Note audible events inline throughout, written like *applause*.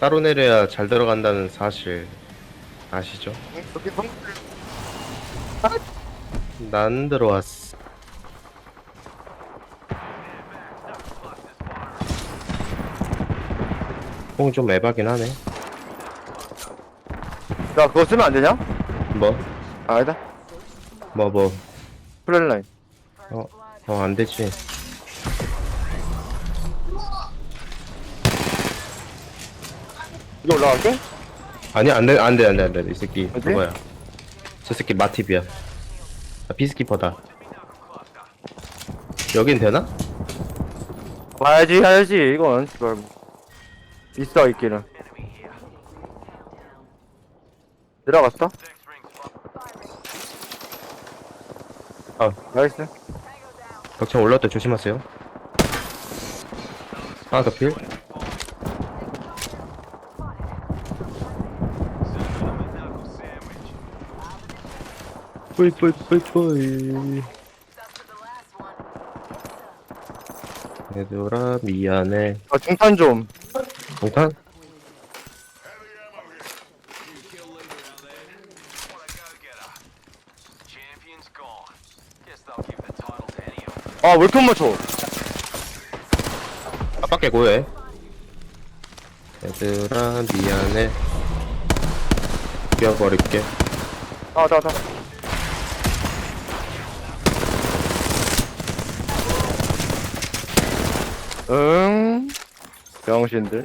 따로 내려야 잘 들어간다는 사실 아시죠? 여기 난 들어왔어. 뽕좀 에바긴 하네. 야 그거 쓰면 안 되냐? 뭐? 아, 아니다 뭐, 뭐. 플랫라인 어, 어, 안 되지. 이거 올라갈게? 아니, 안 돼, 안 돼, 안 돼, 안 돼. 이 새끼. 뭐지? 그거야. 저 새끼 마티비야. 아, 피스키퍼다. 여긴 되나? 봐야지 해야지 이건 씨발 뭐. 있어 있기는 들어갔어? 아. 나이스 덕창 올라올 때 조심하세요. 하나 더 필. 뿌이 뿌이 뿌이 뿌이. 얘들아, 미안해. 아 중탄 좀 동탄? Champion's gone. Guess they'll give the title to any of them. 아, 왜 이렇게 못 맞춰? 아빠께 고해. 얘들아, 미안해. 뛰어버릴게. 아, 나, 나. 응. 병신들.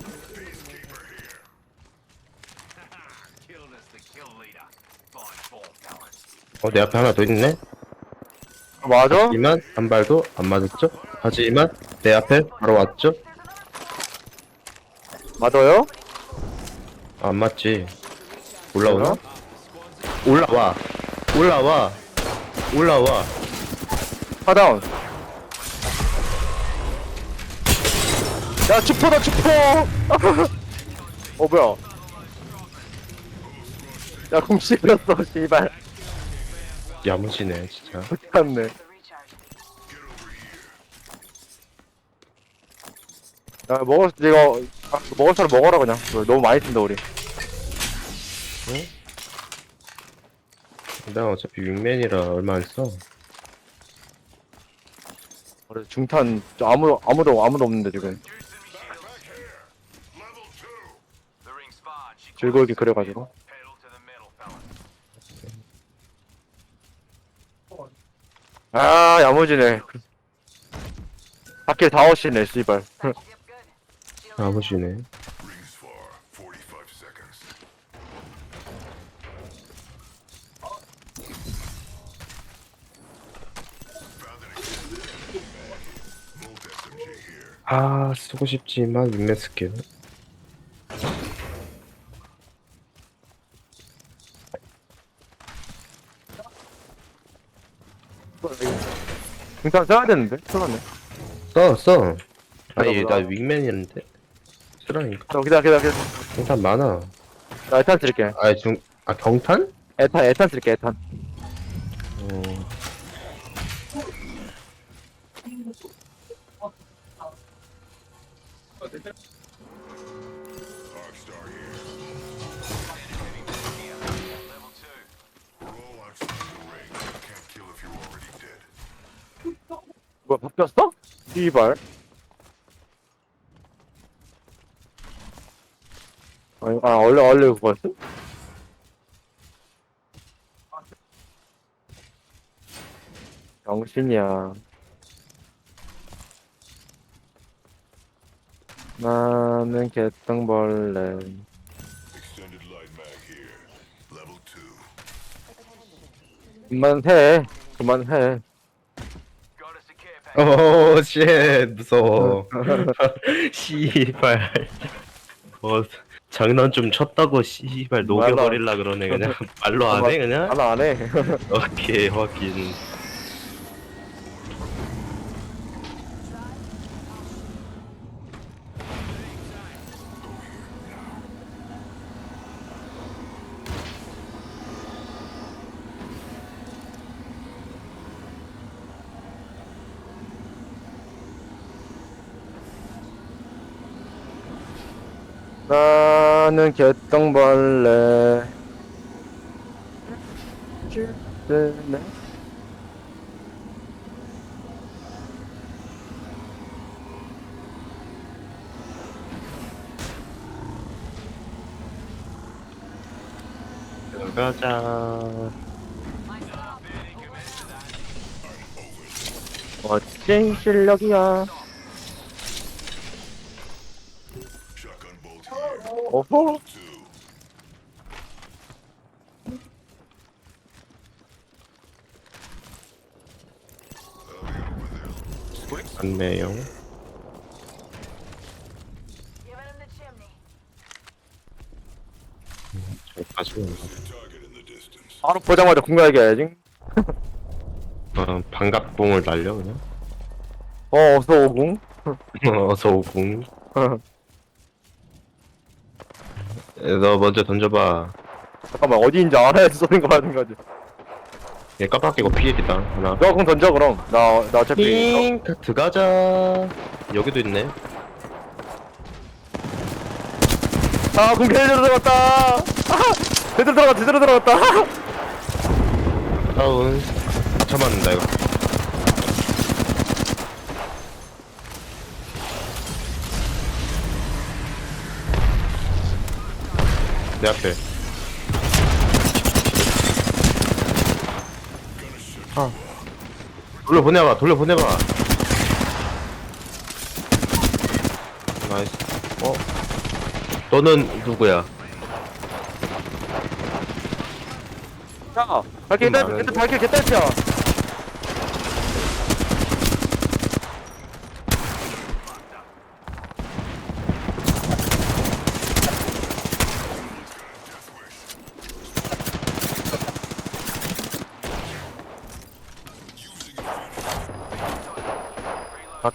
어, 내 앞에 하나 더 있네? 아, 맞아? 하지만 한 발도 안 맞았죠? 하지만 내 앞에 바로 왔죠? 맞아요? 안 맞지. 올라오나? 올라와. 올라와. 올라와. 하다운. 야, 축포다, 축포! 어, 뭐야. 야, 공 씹혔어, 씨발. 야무지네, 진짜. 못했네. 야, 먹었, 이거, 아, 먹을 사람 먹어라, 그냥. 너무 많이 쓴다, 우리. 나 어차피 윙맨이라 얼마 안 써. 그래, 중탄, 저 아무도, 아무도, 아무도 없는데, 지금. The ring's 즐거우게 그려가지고. 아, 야무지네. 밖에 다 오시네, 씨발. 아버지네. Rings far. 45 seconds. Found an extended Molt SMG here. 아, 쓰고 싶지만 윙맨 스킬. 중탄 써야 되는데? 써놨네. 써, 써. 아니, 나 들어보라. 윙맨이었는데. 쓰라니까. 자, 기다려, 기다려, 기다려. 경탄 많아. 나 에탄 쓸게. 아, 중, 아, 경탄? 에탄, 에탄 쓸게, 에탄. 뭐야, 바뀌었어? 씨발. 아니, 아, 원래, 원래 그거였어? 병신이야. 나는 개똥벌레. Extended light mag here. Level 2. 그만해. 그만해. Got us a care package. 오, 쉣, 무서워. *laughs* 씨발. 어, 장난 좀 쳤다고, 씨발, 녹여버릴라 그러네, 그냥. *laughs* 말로 안 해, 그냥? 하나 안 해. 오케이, 확인. 나는 개똥벌레. 네. 들어가자. 멋진 실력이야. 어허. 안내요. Him the chimney. 바로 보자마자 공격하게 해야지. *laughs* 어, 반갑봉을 날려 그냥. 어, 어서 오궁. *laughs* 어서 오궁. *laughs* 너 먼저 던져봐. 잠깐만, 어디인지 알아야지 쏘는 거 하는 거지. 얘 깜빡이고 피해이다 하나. 너 그럼 던져, 그럼. 나, 나 어차피. 띵 들어가자. 여기도 있네. 아, 공개 제대로 들어갔다. 아, 제대로 들어갔다, 제대로 들어갔다. 다운. 참았는다 이거. 내 앞에. 아. 돌려 보내봐, 돌려 보내봐. 나이스. 어? 너는 누구야? 야, 발길 좀 개딸, 많은데. 개딸, 발길 개딸피야.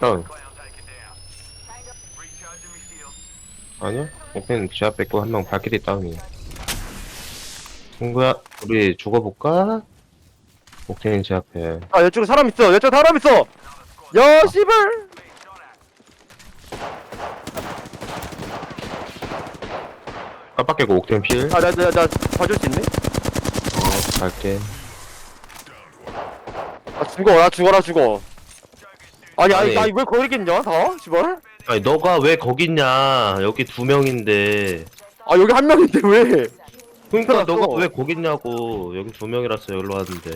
Shield. 아니야? 오펜 지하 뺏고 한 명 발길이 다운이야. 친구야, 우리 죽어볼까? 옥테인 제 앞에. 아, 이쪽에 사람 있어. 이쪽에 사람 있어. 야, 씨발. 깜빡 깨고 옥테인 필. 아, 나, 나, 나 봐줄 수 있네? 어, 갈게. 아, 죽어, 나 죽어, 나 죽어. 아니, 아니, 아니. 나왜 거기 있냐, 다? 씨발. 아니, 너가 왜 거기 있냐? 여기 두 명인데. 아, 여기 한 명인데 왜? 그러니까 그러니까 너가 또. 왜 거기 있냐고. 여기 두 명이라서 여기로 왔는데.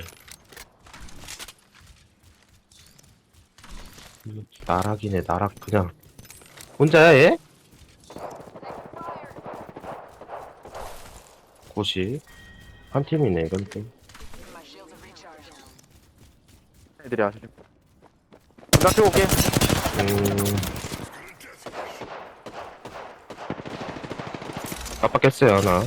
나락이네, 나락. 그냥. 혼자야, 얘? 곳이. 한 팀이네, 이건 좀. My shields are recharged. 애들이 아시죠? 나 치고 올게. 음. 깜빡했어요, 하나.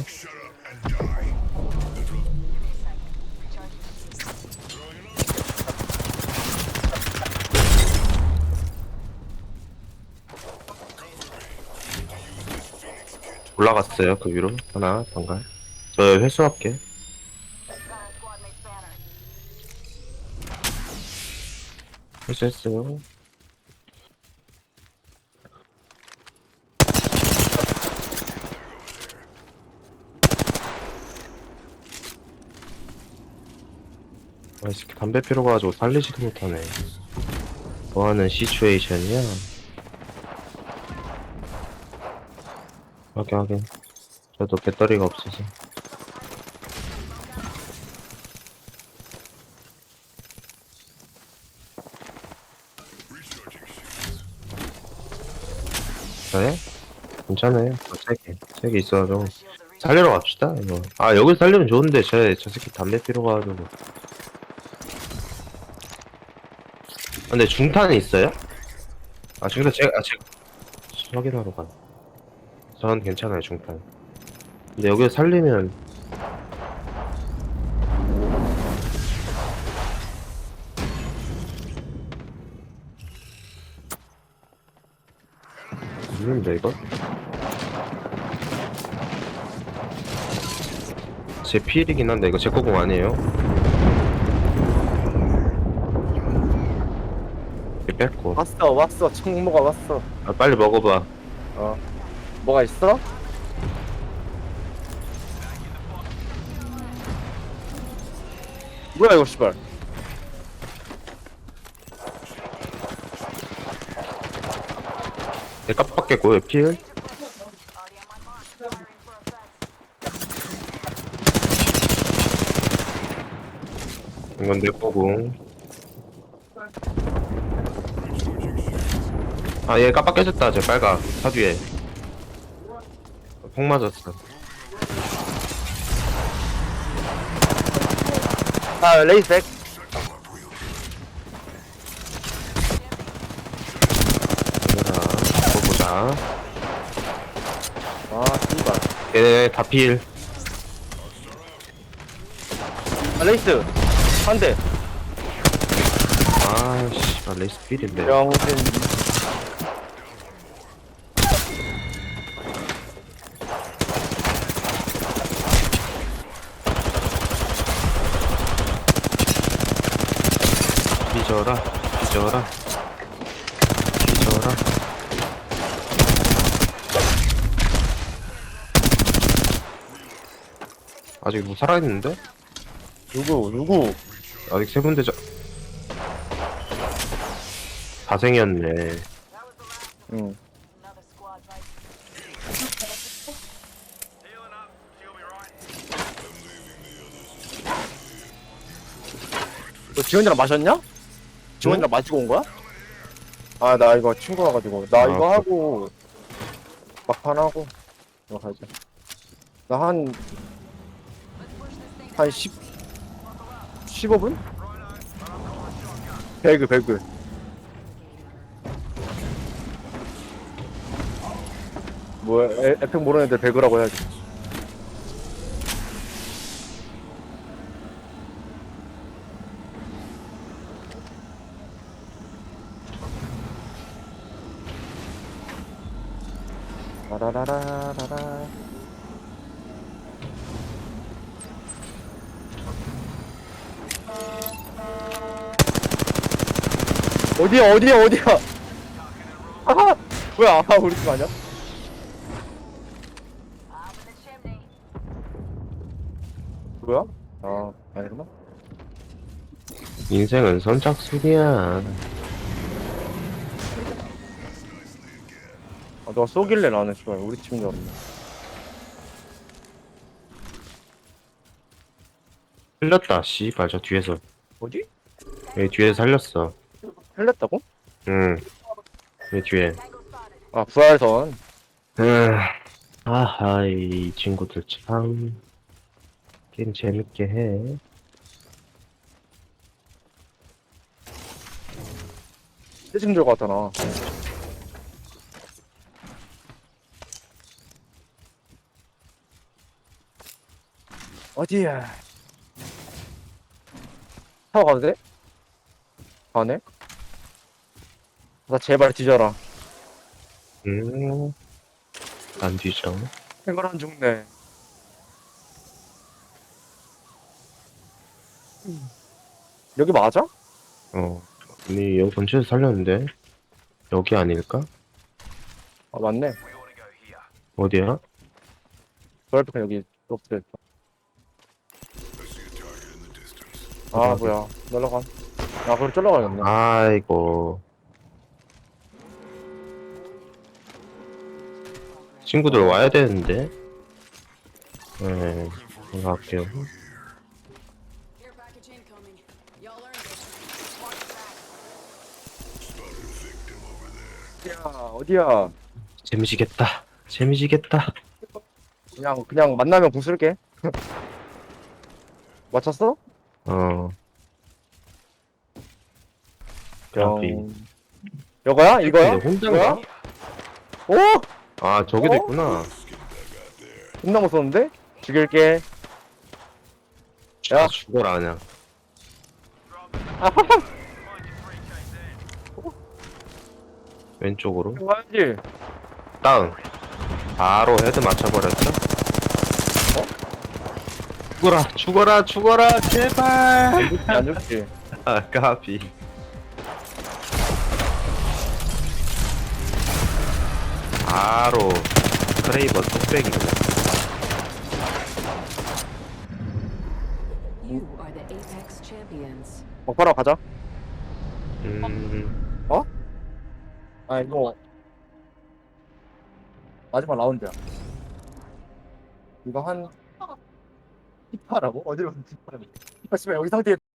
올라갔어요, 그 위로. 하나, 방갈. 저 회수할게. 회수했어요. 아, 이 새끼 담배 피러 가지고 살리지도 못하네. 뭐하는 시츄에이션이야? 확인, 확인. 저도 배터리가 없어서. 네? 괜찮아요. 저세 개. 세개 있어가지고. 살리러 갑시다, 이거. 아, 여기 살리면 좋은데, 저, 저 새끼 담배 피러 가가지고. 아, 근데 중탄이 있어요? 아, 중탄 제가, 아, 제가, 확인하러 가. 전 괜찮아요, 중탄. 근데 여기 살리면. 죽는데 이거? 제 필이긴 한데 이거 제 거공 아니에요? 이 뺏고. 왔어 왔어 청모가 왔어 아, 빨리 먹어봐 어 뭐가 있어? 뭐야 이거 씨발 내 깜빡했고 필. 이건 내 거고. 아 얘 깜빡 깨졌다 저 빨가 차 뒤에. 폭 맞았어. 아 레이스 백 얘들아 보자 아 씨발 얘네 다필. 아 레이스. 한대. 아씨 아 레이스 필인데. 삐져라 삐져라 삐져라 아직 뭐 살아있는데? 누구 누구 아직 세 군데 자... 다생이었네 응 Another squad mate. Healing up. She'll be right. 너 지원이랑 마셨냐? 지원이랑 마시고 온 거야? 아 나 이거 친구 와가지고 나 아, 이거 그- 하고 막판 하고 이거 가자 나한 한 10, 15분? 배그 배그. 뭐야 에, 에펙 모르는 애들 배그라고 해야지. 라라라라라 어디야 어디야 어디야 *laughs* 아하 뭐야 아 우리 팀 아니야? Up in the chimney. 뭐야? 아 아니구나 인생은 선착순이야 아 너가 쏘길래 나는 씨발 우리 팀인 줄 알았네 흘렸다 씨발 저 뒤에서 어디? 여기 뒤에서 살렸어 흘렸다고? 응 여기 뒤에. 아 부활선 음, 아하 이 친구들 참 게임 재밌게 해 떼진 줄 같잖아 어디야 타고 가도 돼? 가네? 나 제발 뒤져라 음, 안 뒤져 이걸 안 죽네 여기 맞아? 어 아니 여기 근처에서 살렸는데 여기 아닐까? 아 맞네. 어디야? 그럴까 여기 distance. 아 뭐야 날라간 아 그걸 쫄라가겠네 아이고 친구들 와야 되는데 네 생각할게요 Care package incoming. Y'all earned it. 어디야 어디야 재미지겠다 재미지겠다 그냥 그냥 만나면 부술게 *laughs* 맞췄어? 어영 까비. 이거야? 이거야? 근데 혼자인가? 오! 아 저기도 어? 있구나. 존나 무서운데? 죽일게. 야. 죽어라 그냥. there. 왼쪽으로. 다운. 바로 헤드 맞춰버렸죠? 죽어라 죽어라 죽어라 제발. 안 죽지 안 죽지. 아 까비 바로 크레이버 뚝배기 You are the Apex champions. 먹바로 가자. 음, 아 이거 마지막 라운드야. 이거 한 피파라고? 어디로 가서 피파라고? 피파 씨발 여기 상태에